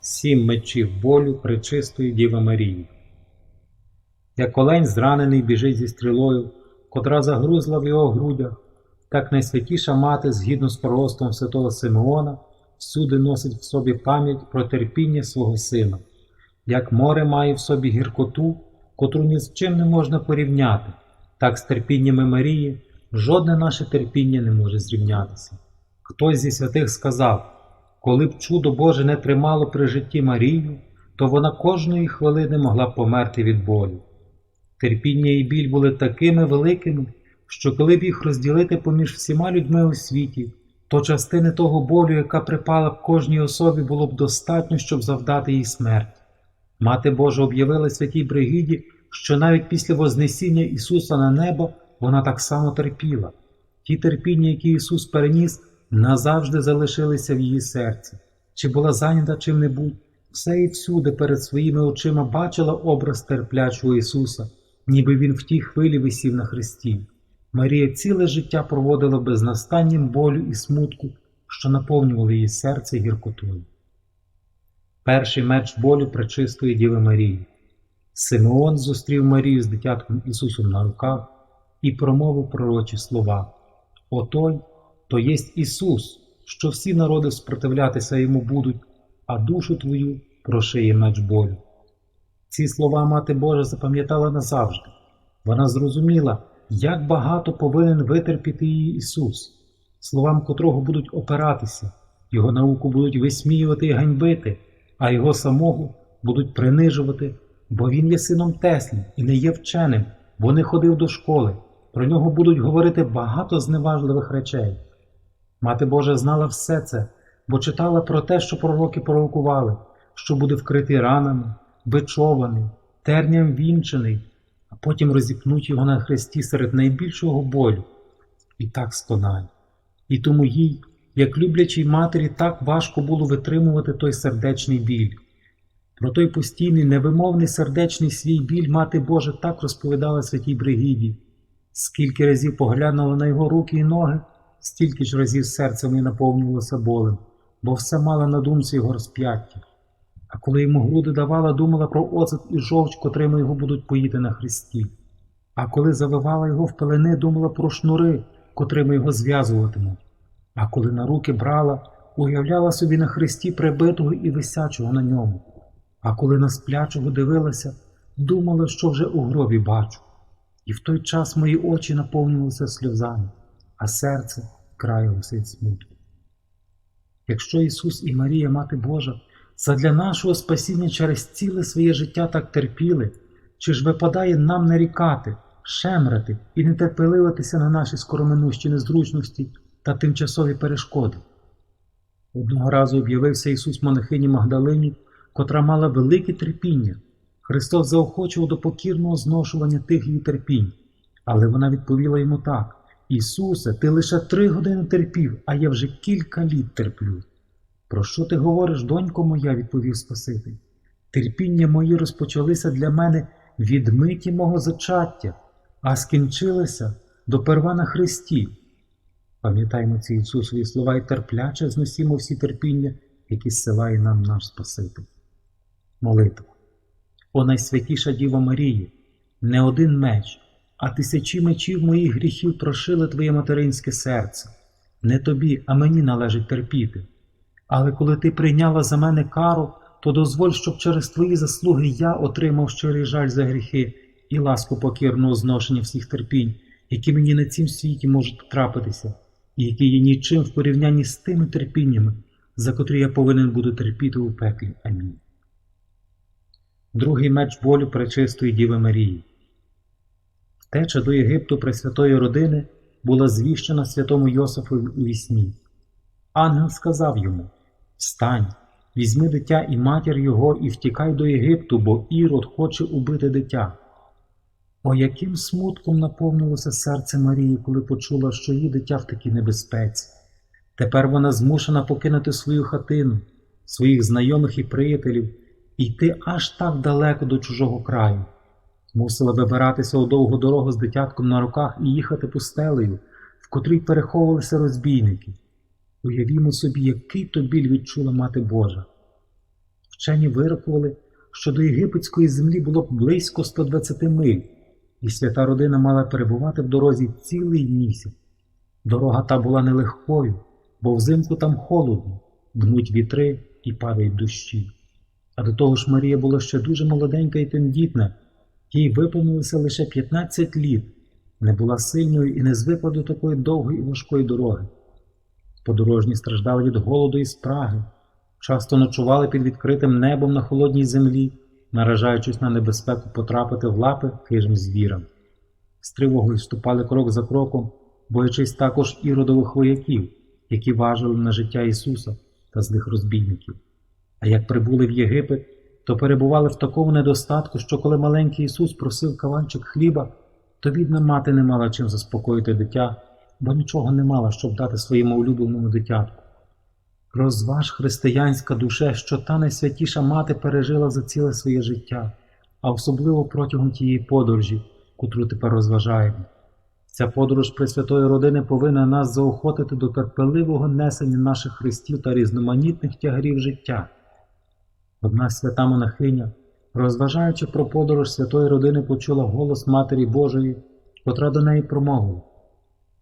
сім мечів болю пречистої Діви Марії. Як олень зранений біжить зі стрілою, котра загрузла в його грудях, так найсвятіша мати, згідно з пророцтвом святого Симеона, всюди носить в собі пам'ять про терпіння свого сина, як море має в собі гіркоту, котру ні з чим не можна порівняти, так з терпіннями Марії жодне наше терпіння не може зрівнятися. Хтось зі святих сказав, коли б чудо Боже не тримало при житті Марію, то вона кожної хвилини могла б померти від болю. Терпіння і біль були такими великими, що коли б їх розділити поміж всіма людьми у світі, то частини того болю, яка припала б кожній особі, було б достатньо, щоб завдати їй смерть. Мати Божа об'явила святій Бригіді, що навіть після Вознесіння Ісуса на небо вона так само терпіла. Ті терпіння, які Ісус переніс, назавжди залишилися в її серці. Чи була зайнята чим-небудь, все і всюди перед своїми очима бачила образ терплячого Ісуса, ніби Він в тій хвилі висів на хресті. Марія ціле життя проводила безнастаннім болю і смутку, що наповнювали її серце гіркотою. Перший меч болю пречистої Діви Марії. Симеон зустрів Марію з дитятком Ісусом на руках і промовив пророчі слова. Отой, то єсть Ісус, що всі народи спротивлятися йому будуть, а душу твою прошиє меч болю. Ці слова Мати Божа запам'ятала назавжди. Вона зрозуміла, як багато повинен витерпіти її Ісус, словам котрого будуть опиратися, його науку будуть висміювати і ганьбити, а його самого будуть принижувати, бо він є сином Теслі і не є вченим, бо не ходив до школи. Про нього будуть говорити багато зневажливих речей. Мати Божа знала все це, бо читала про те, що пророки пророкували, що буде вкритий ранами, бичований, терням вінчений, а потім розіпнуть його на хресті серед найбільшого болю. І так стонає. І тому їй, як люблячій матері, так важко було витримувати той сердечний біль. Про той постійний, невимовний сердечний свій біль мати Божа так розповідала святій Бригіді. Скільки разів поглянула на його руки і ноги, стільки ж разів серце моє наповнювалося болем, бо все мала на думці його розп'яття. А коли йому груди давала, думала про оцет і жовч, котрими його будуть поїти на хресті. А коли завивала його в пелени, думала про шнури, котрими його зв'язуватимуть. А коли на руки брала, уявляла собі на хресті прибитого і висячого на ньому. А коли на сплячого дивилася, думала, що вже у гробі бачу. І в той час мої очі наповнювалися сльозами, а серце краялося від смутку. Якщо Ісус і Марія, Мати Божа, задля нашого спасіння через ціле своє життя так терпіли, чи ж випадає нам нарікати, шемрати і нетерпеливитися на наші скороминущі незручності та тимчасові перешкоди? Одного разу об'явився Ісус монахині Магдалині, котра мала велике терпіння. Христос заохочував до покірного зношування тих її терпінь, але вона відповіла йому так: Ісусе, ти лише три години терпів, а я вже кілька літ терплю. Про що ти говориш, донько моя? відповів Спаситель. Терпіння мої розпочалися для мене від миті мого зачаття, а скінчилися доперва на Христі. Пам'ятаймо ці Ісусові слова і терпляче зносімо всі терпіння, які зсилає нам наш Спаситель. Молитва. О найсвятіша Діва Марії, не один меч, а тисячі мечів моїх гріхів прошили твоє материнське серце. Не тобі, а мені належить терпіти. Але коли ти прийняла за мене кару, то дозволь, щоб через твої заслуги я отримав щирий жаль за гріхи і ласку покірного зношення всіх терпінь, які мені на цім світі можуть трапитися, і які є нічим в порівнянні з тими терпіннями, за котрі я повинен буду терпіти у пеклі. Амінь. Другий меч болю пречистої Діви Марії. Втеча до Єгипту Пресвятої родини була звіщена святому Йосифу у вісні. Ангел сказав йому: Встань, візьми дитя і матір його, і втікай до Єгипту, бо Ірод хоче убити дитя. О, яким смутком наповнилося серце Марії, коли почула, що її дитя в такій небезпеці. Тепер вона змушена покинути свою хатину, своїх знайомих і приятелів і йти аж так далеко до чужого краю. Мусила вибиратися у довгу дорогу з дитятком на руках і їхати пустелею, в котрій переховувалися розбійники. Уявімо собі, який то біль відчула Мати Божа. Вчені вирахували, що до єгипетської землі було близько 120 миль, і свята родина мала перебувати в дорозі цілий місяць. Дорога та була нелегкою, бо взимку там холодно, дмуть вітри і падають дощі. А до того ж Марія була ще дуже молоденька і тендітна, їй виповнилося лише 15 літ, не була сильною і не звикла до такої довгої і важкої дороги. Подорожні страждали від голоду і спраги, часто ночували під відкритим небом на холодній землі, наражаючись на небезпеку потрапити в лапи хижим звірам. З тривогою ступали крок за кроком, боячись також іродових вояків, які важили на життя Ісуса та злих розбійників. А як прибули в Єгипет, то перебували в такому недостатку, що коли маленький Ісус просив каванчик хліба, то бідна мати не мала чим заспокоїти дитя, бо нічого не мала, щоб дати своєму улюбленому дитятку. Розваж християнська душе, що та найсвятіша мати пережила за ціле своє життя, а особливо протягом тієї подорожі, котру тепер розважаємо. Ця подорож Пресвятої родини повинна нас заохотити до терпеливого несення наших хрестів та різноманітних тягарів життя. Одна свята монахиня, розважаючи про подорож святої родини, почула голос Матері Божої, котра до неї промовила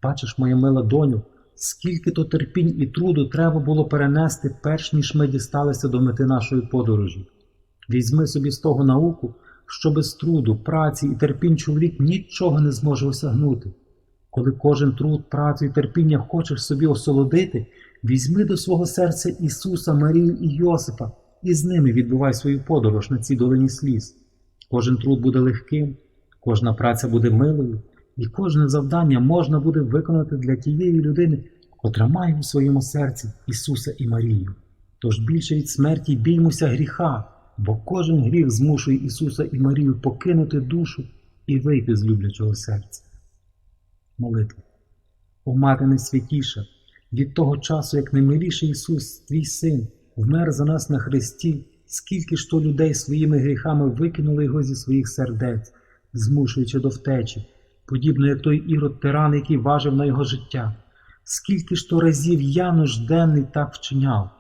Бачиш, моя мила доню, скільки то терпінь і труду треба було перенести, перш ніж ми дісталися до мети нашої подорожі. Візьми собі з того науку, що без труду, праці і терпінь чоловік нічого не зможе осягнути. Коли кожен труд, працю і терпіння хочеш собі осолодити, візьми до свого серця Ісуса, Марію і Йосипа, і з ними відбувай свою подорож на цій долині сліз. Кожен труд буде легким, кожна праця буде милою, і кожне завдання можна буде виконати для тієї людини, котра має у своєму серці Ісуса і Марію. Тож більше від смерті біймося гріха, бо кожен гріх змушує Ісуса і Марію покинути душу і вийти з люблячого серця. Молитва. О мати найсвятіша, від того часу, як наймиліший Ісус, твій син, вмер за нас на хресті, скільки ж то людей своїми гріхами викинули його зі своїх сердець, змушуючи до втечі, подібно як той ірод тиран, який важив на його життя. Скільки ж то разів я нужденний так вчиняв,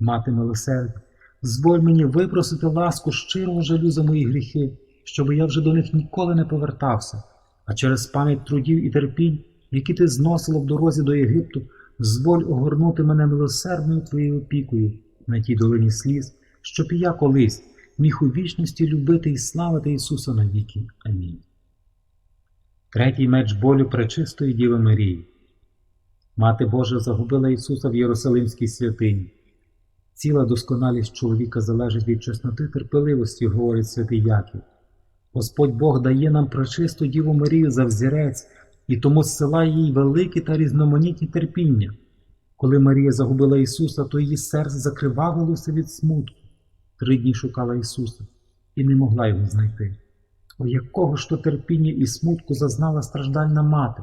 мати милосердя, зволь мені випросити ласку щирого жалю за мої гріхи, щоб я вже до них ніколи не повертався, а через пам'ять трудів і терпінь, які ти зносила в дорозі до Єгипту, зволь огорнути мене милосердною твоєю опікою на тій долині сліз, щоб і я колись міг у вічності любити і славити Ісуса навіки. Амінь. Третій меч болю пречистої Діви Марії. Мати Божа загубила Ісуса в Єрусалимській святині. Ціла досконалість чоловіка залежить від чесноти терпеливості, говорить святий Яків. Господь Бог дає нам пречисту Діву Марію за взірець і тому зсилає їй великі та різноманітні терпіння. Коли Марія загубила Ісуса, то її серце закривавилося від смутку. Три дні шукала Ісуса і не могла його знайти. О якого ж то терпіння і смутку зазнала страждальна мати,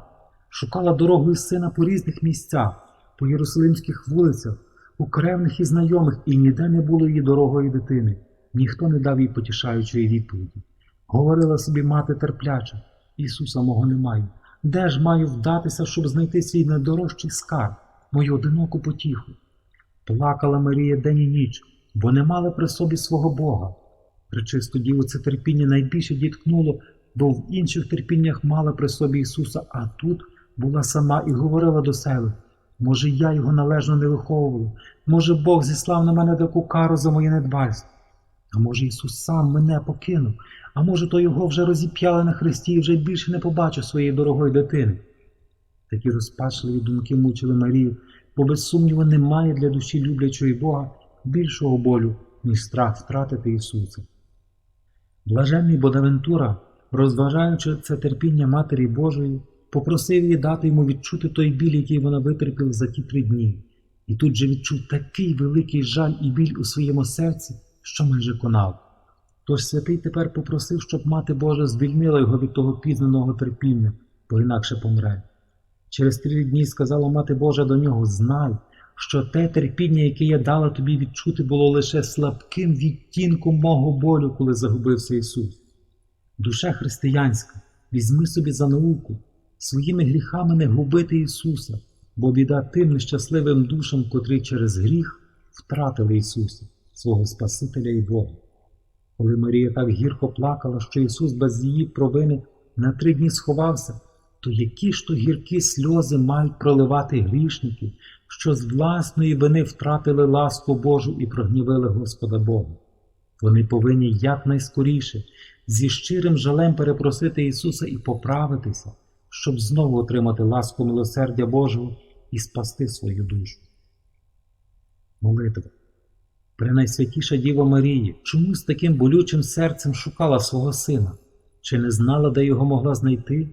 шукала дорогою сина по різних місцях, по єрусалимських вулицях, у кревних і знайомих, і ніде не було її дорогої дитини, ніхто не дав їй потішаючої відповіді. Говорила собі мати терпляче, Ісуса мого немає. Де ж маю вдатися, щоб знайти свій найдорожчий скарб, мою одиноку потіху? Плакала Марія день і ніч, бо не мала при собі свого Бога. Пречисту діву це терпіння найбільше діткнуло, бо в інших терпіннях мала при собі Ісуса, а тут була сама і говорила до себе. Може, я його належно не виховувала, може, Бог зіслав на мене таку кару за моє недбальство. А може, Ісус сам мене покинув, а може, то його вже розіп'яли на хресті і вже більше не побачу своєї дорогої дитини. Такі розпачливі думки мучили Марію, бо без сумніву немає для душі люблячої Бога більшого болю, ніж страх втратити Ісуса. Блаженний Бонавентура, розважаючи це терпіння Матері Божої, попросив її дати йому відчути той біль, який вона витерпіла за ті три дні, і тут же відчув такий великий жаль і біль у своєму серці, що майже конав. Тож святий тепер попросив, щоб мати Божа звільнила його від того пізненого терпіння, бо інакше помре. Через три дні сказала мати Божа до нього: Знай, що те терпіння, яке я дала тобі відчути, було лише слабким відтінком мого болю, коли загубився Ісус. Душа християнська, візьми собі за науку, своїми гріхами не губити Ісуса, бо біда тим нещасливим душам, котрі через гріх втратили Ісуса, свого Спасителя і Бога. Коли Марія так гірко плакала, що Ісус без її провини на три дні сховався, то які ж то гіркі сльози мають проливати грішники, що з власної вини втратили ласку Божу і прогнівили Господа Бога. Вони повинні якнайскоріше зі щирим жалем перепросити Ісуса і поправитися, щоб знову отримати ласку милосердя Божого і спасти свою душу. Молитва. Пренайсвятіша Діва Марія, чому з таким болючим серцем шукала свого сина? Чи не знала, де його могла знайти?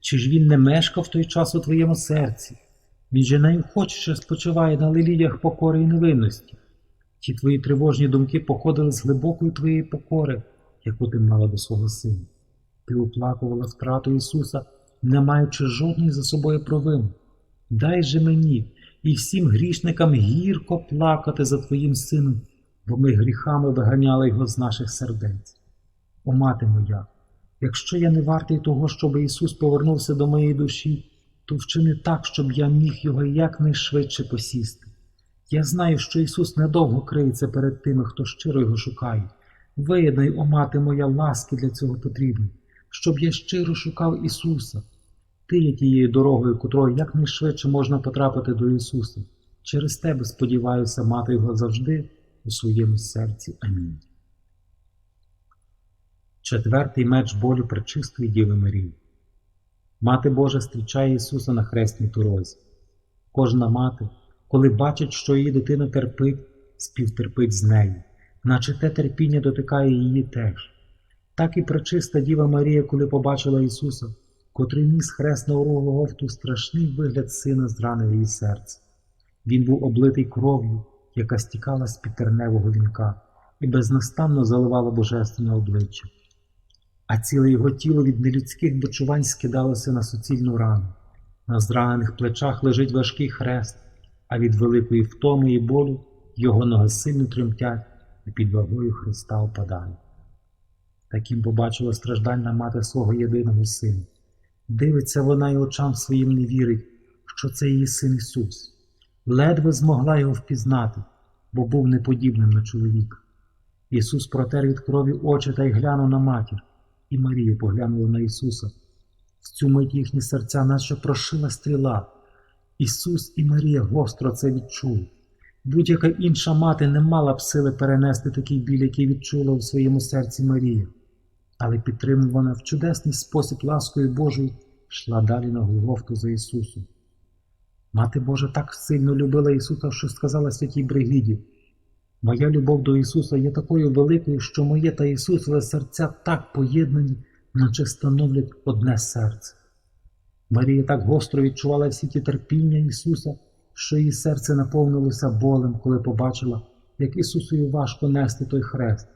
Чи ж він не мешкав той час у твоєму серці? Він же найохочіше спочиває на лиліях покори і невинності. Ті твої тривожні думки походили з глибокої твоєї покори, яку ти мала до свого сина. Ти оплакувала втрату Ісуса, не маючи жодної за собою провини. Дай же мені і всім грішникам гірко плакати за Твоїм сином, бо ми гріхами виганяли його з наших сердець. О, мати моя, якщо я не вартий того, щоб Ісус повернувся до моєї душі, то вчини так, щоб я міг його якнайшвидше посісти. Я знаю, що Ісус недовго криється перед тими, хто щиро його шукає. Виєднай, о мати моя, ласки для цього потрібно, щоб я щиро шукав Ісуса. Ти є тією дорогою, котрою якнайшвидше можна потрапити до Ісуса. Через тебе сподіваюся мати його завжди у своєму серці. Амінь. Четвертий меч болю пречистої Діви Марії. Мати Божа зустрічає Ісуса на хресній дорозі. Кожна мати, коли бачить, що її дитина терпить, співтерпить з нею, наче те терпіння дотикає її теж. Так і пречиста Діва Марія, коли побачила Ісуса, котрий ніс хрест на Голгофту страшний вигляд сина зранив її серце. Він був облитий кров'ю, яка стікала з під терневого вінка, і безнастанно заливала божественне обличчя. А ціле його тіло від нелюдських дочувань скидалося на суцільну рану. На зранених плечах лежить важкий хрест, а від великої втоми і болю його ноги сильно тремтять і під вагою Христа опадають. Таким побачила страждальна мати свого єдиного сина. Дивиться вона й очам своїм не вірить, що це її син Ісус. Ледве змогла його впізнати, бо був неподібним на чоловіка. Ісус протер від крові очі та й глянув на матір, і Марія поглянула на Ісуса. В цю мить їхні серця наче прошила стріла. Ісус і Марія гостро це відчули. Будь-яка інша мати не мала б сили перенести такий біль, який відчула у своєму серці Марія але підтримувана в чудесний спосіб ласкою Божою, йшла далі на Голгофту за Ісусом. Мати Божа так сильно любила Ісуса, що сказала святій Бригіді, Моя любов до Ісуса є такою великою, що моє та Ісусове серця так поєднані, наче становлять одне серце. Марія так гостро відчувала всі ті терпіння Ісуса, що її серце наповнилося болем, коли побачила, як Ісусові важко нести той хрест,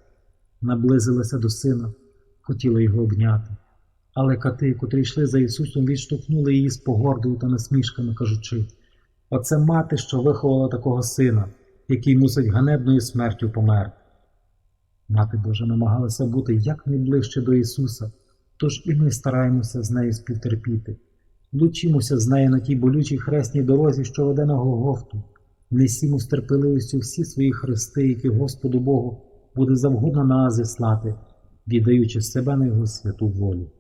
наблизилася до Сина хотіла його обняти. Але кати, котрі йшли за Ісусом, відштовхнули її з погордою та насмішками, кажучи Оце мати, що виховала такого сина, який мусить ганебною смертю померти. Мати Божа намагалася бути якнайближче до Ісуса, тож і ми стараємося з нею співтерпіти. Лучимося з нею на тій болючій хресній дорозі, що веде на Голгофту, несімо з терпеливістю всі свої хрести, які Господу Богу буде завгодно нас зіслати віддаючи себе на Його святу волю.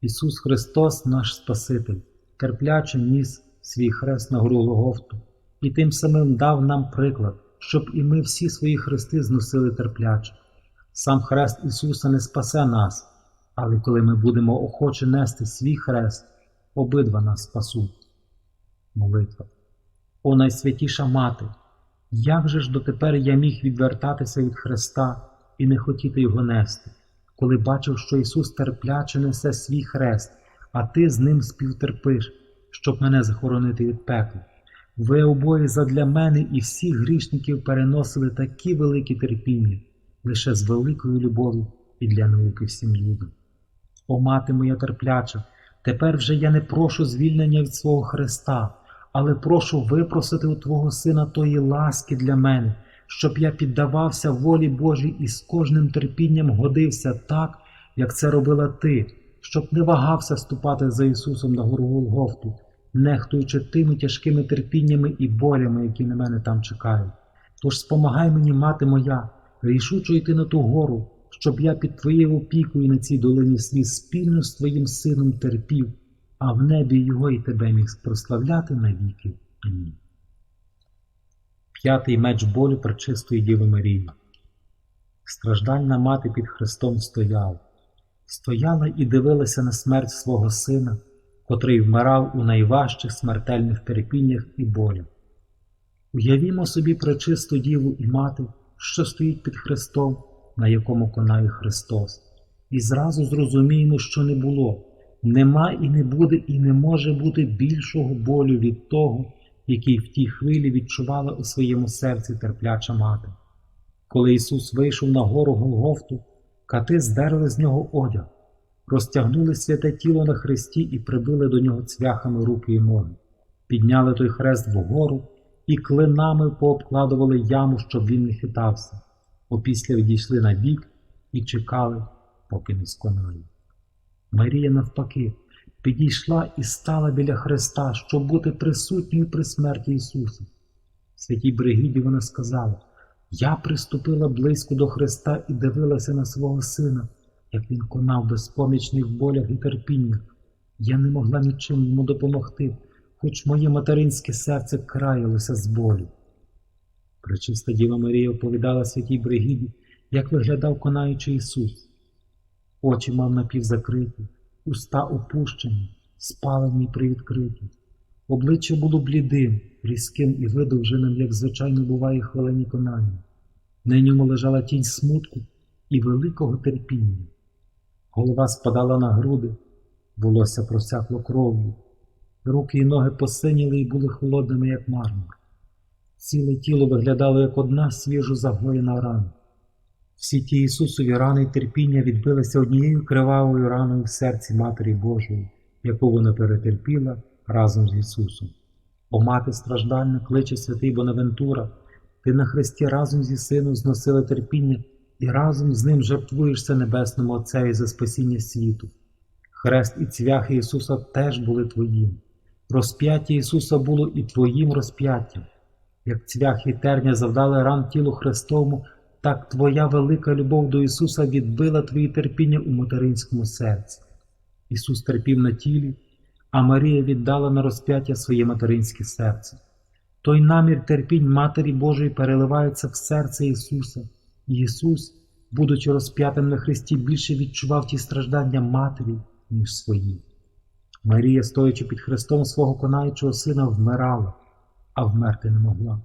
Ісус Христос, наш Спаситель, терпляче ніс свій хрест на гору Голгофту і тим самим дав нам приклад, щоб і ми всі свої хрести зносили терпляче. Сам хрест Ісуса не спасе нас, але коли ми будемо охоче нести свій хрест, обидва нас спасуть. Молитва. О найсвятіша мати! Як же ж дотепер я міг відвертатися від Христа і не хотіти його нести? коли бачив, що Ісус терпляче несе свій хрест, а ти з ним співтерпиш, щоб мене захоронити від пекла. Ви обоє задля мене і всіх грішників переносили такі великі терпіння, лише з великою любов'ю і для науки всім людям. О, мати моя терпляча, тепер вже я не прошу звільнення від свого Христа, але прошу випросити у Твого Сина тої ласки для мене щоб я піддавався волі Божій і з кожним терпінням годився так, як це робила ти, щоб не вагався ступати за Ісусом на гору Голгофту, нехтуючи тими тяжкими терпіннями і болями, які на мене там чекають. Тож спомагай мені, мати моя, рішучо йти на ту гору, щоб я під твоєю опікою на цій долині сліз спільно з твоїм сином терпів, а в небі його і тебе міг прославляти навіки. Амінь. П'ятий меч болю пречистої Діви Марії. Страждальна мати під Христом стояла, стояла і дивилася на смерть свого сина, котрий вмирав у найважчих смертельних терпіннях і болях. Уявімо собі пречисту Діву і мати, що стоїть під Христом, на якому конає Христос, і зразу зрозуміємо, що не було, нема і не буде, і не може бути більшого болю від того, який в тій хвилі відчувала у своєму серці терпляча мати. Коли Ісус вийшов на гору Голгофту, кати здерли з нього одяг, розтягнули святе тіло на хресті і прибили до нього цвяхами руки і ноги, підняли той хрест вгору і клинами пообкладували яму, щоб він не хитався, опісля відійшли на бік і чекали, поки не сконає. Марія, навпаки, підійшла і стала біля Христа, щоб бути присутньою при смерті Ісуса. Святій Бригіді вона сказала: Я приступила близько до Христа і дивилася на свого сина, як він конав безпомічний в болях і терпіннях. Я не могла нічим йому допомогти, хоч моє материнське серце краялося з болю. Пречиста Діва Марія оповідала святій Бригіді, як виглядав конаючий Ісус. Очі мав напівзакриті, уста опущені, спалені привідкриті. Обличчя було блідим, різким і видовженим, як звичайно буває хвилині конання. На ньому лежала тінь смутку і великого терпіння. Голова спадала на груди, волосся просякло кров'ю, руки і ноги посиніли і були холодними, як мармур. Ціле тіло виглядало як одна свіжо загоєна рана. Всі ті Ісусові рани й терпіння відбилися однією кривавою раною в серці Матері Божої, яку вона перетерпіла разом з Ісусом. О мати страждальна, кличе святий Бонавентура, ти на хресті разом зі сином зносила терпіння і разом з ним жертвуєшся Небесному Отцеві за спасіння світу. Хрест і цвяхи Ісуса теж були твоїм. Розп'яття Ісуса було і твоїм розп'яттям. Як цвяхи і терня завдали ран тілу Христовому, так твоя велика любов до Ісуса відбила твої терпіння у материнському серці. Ісус терпів на тілі, а Марія віддала на розп'яття своє материнське серце. Той намір терпінь Матері Божої переливається в серце Ісуса, Ісус, будучи розп'ятим на Христі, більше відчував ті страждання Матері, ніж свої. Марія, стоячи під Христом свого конаючого сина, вмирала, а вмерти не могла,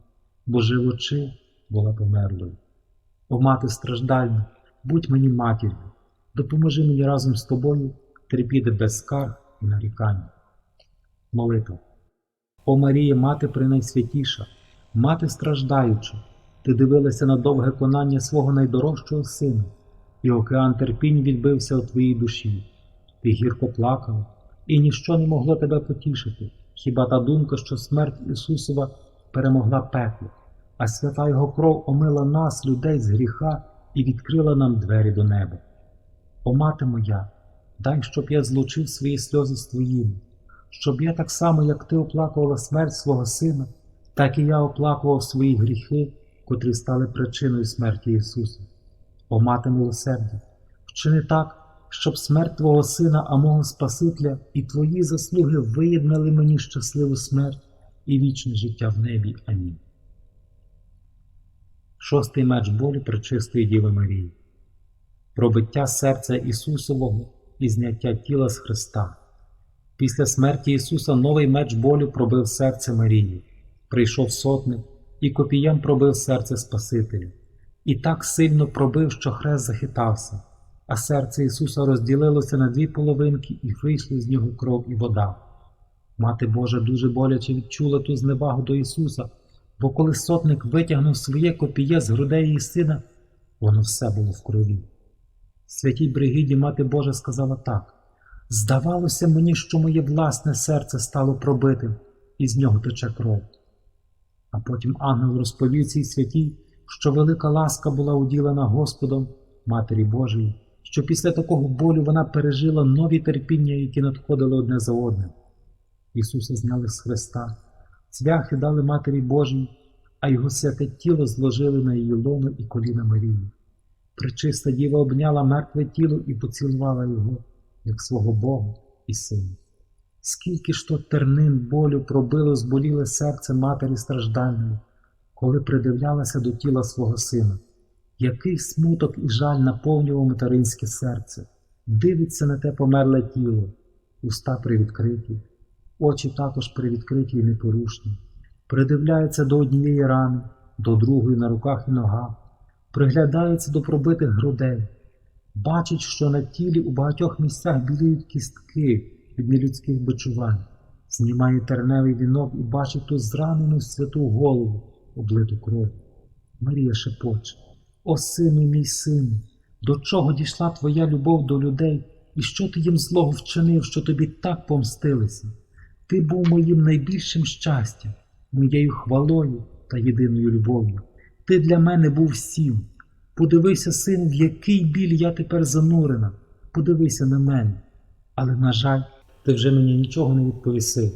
бо живучи була померлою. О мати страждальна, будь мені матір'ю, допоможи мені разом з тобою терпіти без скарг і нарікань. Молитва. О Марія, мати принайсвятіша, мати страждаюча, ти дивилася на довге конання свого найдорожчого сина, і океан терпінь відбився у твоїй душі. Ти гірко плакала, і ніщо не могло тебе потішити, хіба та думка, що смерть Ісусова перемогла пекло, а свята Його кров омила нас, людей з гріха, і відкрила нам двері до неба. О мати моя, дай, щоб я злучив свої сльози з твоїми, щоб я так само, як ти оплакувала смерть свого сина, так і я оплакував свої гріхи, котрі стали причиною смерті Ісуса. О мати милосердя, вчини так, щоб смерть Твого Сина, а мого Спасителя, і Твої заслуги виєднали мені щасливу смерть і вічне життя в небі. Амінь. Шостий меч болю пречистої Діви Марії. Пробиття серця Ісусового і зняття тіла з Христа. Після смерті Ісуса новий меч болю пробив серце Марії. Прийшов сотник і копієм пробив серце Спасителя. І так сильно пробив, що хрест захитався, а серце Ісуса розділилося на дві половинки і вийшли з нього кров і вода. Мати Божа дуже боляче відчула ту зневагу до Ісуса, бо коли сотник витягнув своє копіє з грудей її сина, воно все було в крові. Святій Бригіді Мати Божа сказала так: Здавалося мені, що моє власне серце стало пробитим, і з нього тече кров. А потім ангел розповів цій святій, що велика ласка була уділена Господом, Матері Божої, що після такого болю вона пережила нові терпіння, які надходили одне за одним. Ісуса зняли з Христа, цвяхи дали Матері Божій, а його святе тіло зложили на її лоно і коліна Марії. Пречиста діва обняла мертве тіло і поцілувала його, як свого Бога і сина. Скільки ж то тернин болю пробило зболіле серце матері страждальної, коли придивлялася до тіла свого сина. Який смуток і жаль наповнював материнське серце, дивиться на те померле тіло, уста привідкриті, очі також привідкриті і непорушні, придивляється до однієї рани, до другої на руках і ногах, приглядається до пробитих грудей, бачить, що на тілі у багатьох місцях біліють кістки від нелюдських бичувань, знімає терневий вінок і бачить ту зранену святу голову, облиту кров'ю. Марія шепоче. О, сину мій сину, до чого дійшла твоя любов до людей, і що ти їм злого вчинив, що тобі так помстилися? Ти був моїм найбільшим щастям, моєю хвалою та єдиною любов'ю. Ти для мене був всім. Подивися, сину, в який біль я тепер занурена. Подивися на мене. Але, на жаль, ти вже мені нічого не відповіси.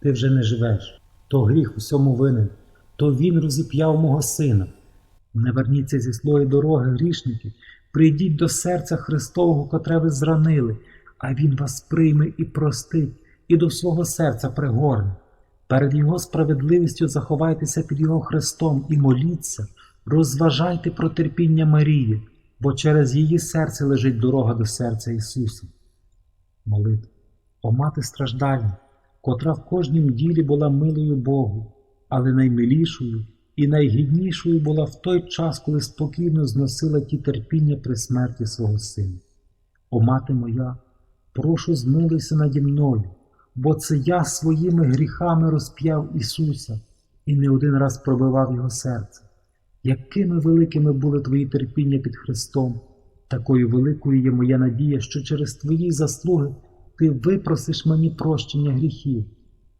Ти вже не живеш. То гріх усьому винен, то він розіп'яв мого сина. Не верніться зі злої дороги, грішники, прийдіть до серця Христового, котре ви зранили, а Він вас прийме і простить, і до свого серця пригорне. Перед Його справедливістю заховайтеся під Його Христом і моліться, розважайте про терпіння Марії, бо через її серце лежить дорога до серця Ісуса. Молитва. О мати страждальна, котра в кожнім ділі була милою Богу, але наймилішою і найгіднішою була в той час, коли спокійно зносила ті терпіння при смерті свого сина. О мати моя, прошу змилуйся наді мною, бо це я своїми гріхами розп'яв Ісуса і не один раз пробивав Його серце. Якими великими були твої терпіння під Христом, такою великою є моя надія, що через твої заслуги ти випросиш мені прощення гріхів,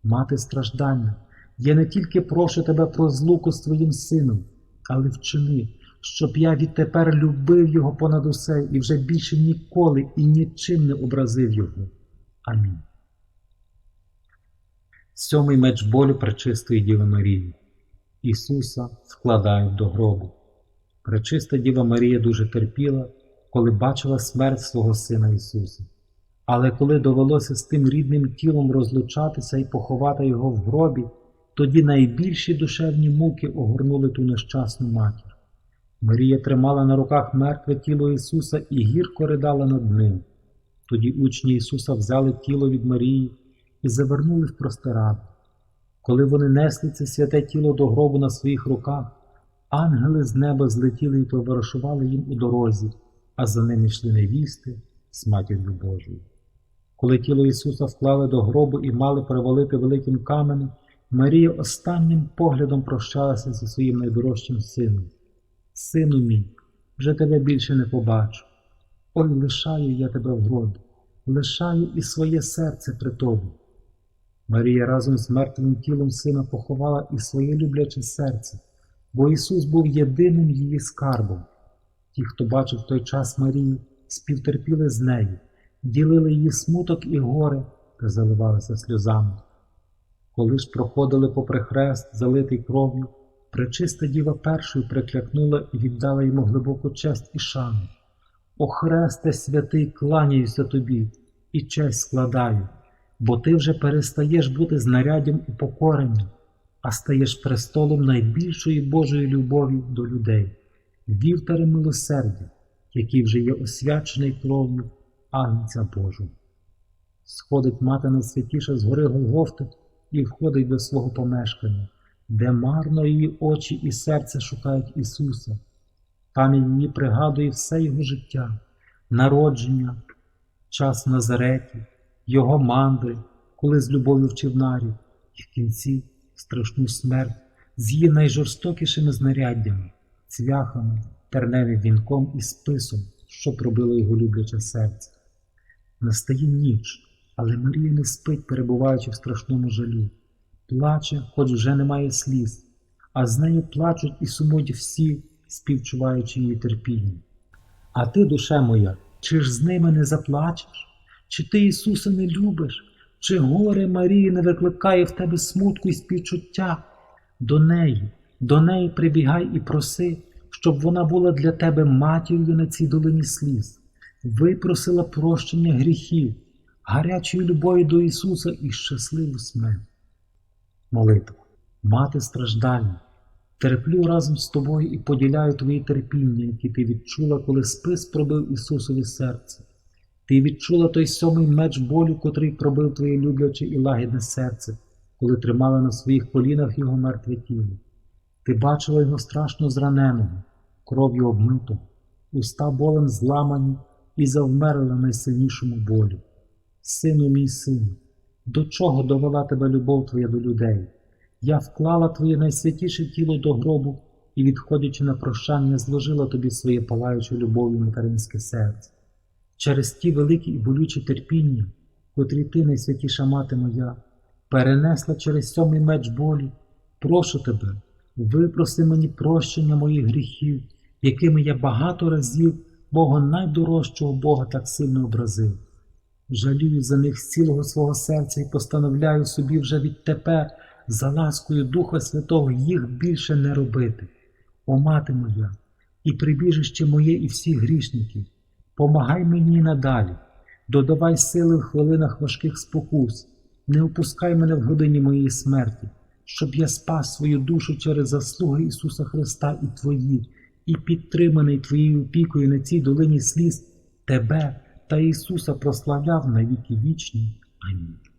мати страждання. Я не тільки прошу тебе про злуку з твоїм сином, але вчини, щоб я відтепер любив його понад усе і вже більше ніколи і нічим не образив його. Амінь. Сьомий меч болю пречистої Діви Марії. Ісуса вкладають до гробу. Пречиста Діва Марія дуже терпіла, коли бачила смерть свого Сина Ісуса. Але коли довелося з тим рідним тілом розлучатися і поховати його в гробі, тоді найбільші душевні муки огорнули ту нещасну матір. Марія тримала на руках мертве тіло Ісуса і гірко ридала над ним. Тоді учні Ісуса взяли тіло від Марії і завернули в простирадло. Коли вони несли це святе тіло до гробу на своїх руках, ангели з неба злетіли і товаришували їм у дорозі, а за ними йшли невісти з матір'ю Божою. Коли тіло Ісуса вклали до гробу і мали перевалити великим каменем, Марія останнім поглядом прощалася зі своїм найдорожчим сином. Сину мій, вже тебе більше не побачу. Ой, лишаю я тебе в гробі, лишаю і своє серце при тобі. Марія разом з мертвим тілом сина поховала і своє любляче серце, бо Ісус був єдиним її скарбом. Ті, хто бачив той час Марії, співтерпіли з нею, ділили її смуток і горе та заливалися сльозами. Коли ж проходили попри хрест, залитий кров'ю, пречиста діва першою приклякнула і віддала йому глибоку честь і шану. О Хресте святий, кланяюся тобі і честь складаю, бо ти вже перестаєш бути знаряддям упокорення, а стаєш престолом найбільшої Божої любові до людей, вівтарем милосердя, який вже є освячений кров'ю Агнця Божого. Сходить мати найсвятіша з гори Голгофти і входить до свого помешкання, де марно її очі і серце шукають Ісуса. Пам'ять її пригадує все його життя, народження, час Назареті, його мандри, коли з любов'ю вчив нарів, і в кінці страшну смерть з її найжорстокішими знаряддями, цвяхами, терневим вінком і списом, що пробило його любляче серце. Настає ніч, але Марія не спить, перебуваючи в страшному жалі. Плаче, хоч вже немає сліз, а з нею плачуть і сумують всі, співчуваючи її терпіння. А ти, душе моя, чи ж з ними не заплачеш? Чи ти Ісуса не любиш? Чи горе Марії не викликає в тебе смутку і співчуття? До неї, до неї прибігай і проси, щоб вона була для тебе матір'ю на цій долині сліз, випросила прощення гріхів, гарячої любові до Ісуса і щасливу смерть. Молитва, мати страждання, терплю разом з тобою і поділяю твої терпіння, які ти відчула, коли спис пробив Ісусові серце. Ти відчула той сьомий меч болю, котрий пробив твоє любляче і лагідне серце, коли тримала на своїх колінах його мертве тіло. Ти бачила його страшно зраненого, кров'ю обмитого, уста болем зламані і завмерли в найсильнішому болі. Сину мій сину, до чого довела тебе любов твоя до людей? Я вклала твоє найсвятіше тіло до гробу і, відходячи на прощання, зложила тобі своє палаюче любов'ю материнське серце. Через ті великі і болючі терпіння, котрі ти, найсвятіша мати моя, перенесла через сьомий меч болі, прошу тебе, випроси мені прощення моїх гріхів, якими я багато разів Бога найдорожчого Бога так сильно образив. Жалію за них з цілого свого серця і постановляю собі вже відтепер, за ласкою Духа Святого, їх більше не робити. О, мати моя, і прибіжище моє, і всіх грішників, помагай мені надалі, додавай сили в хвилинах важких спокус, не опускай мене в годині моєї смерті, щоб я спас свою душу через заслуги Ісуса Христа і Твої, і підтриманий Твоєю опікою на цій долині сліз, Тебе та Ісуса прославляв на віки вічні. Амінь.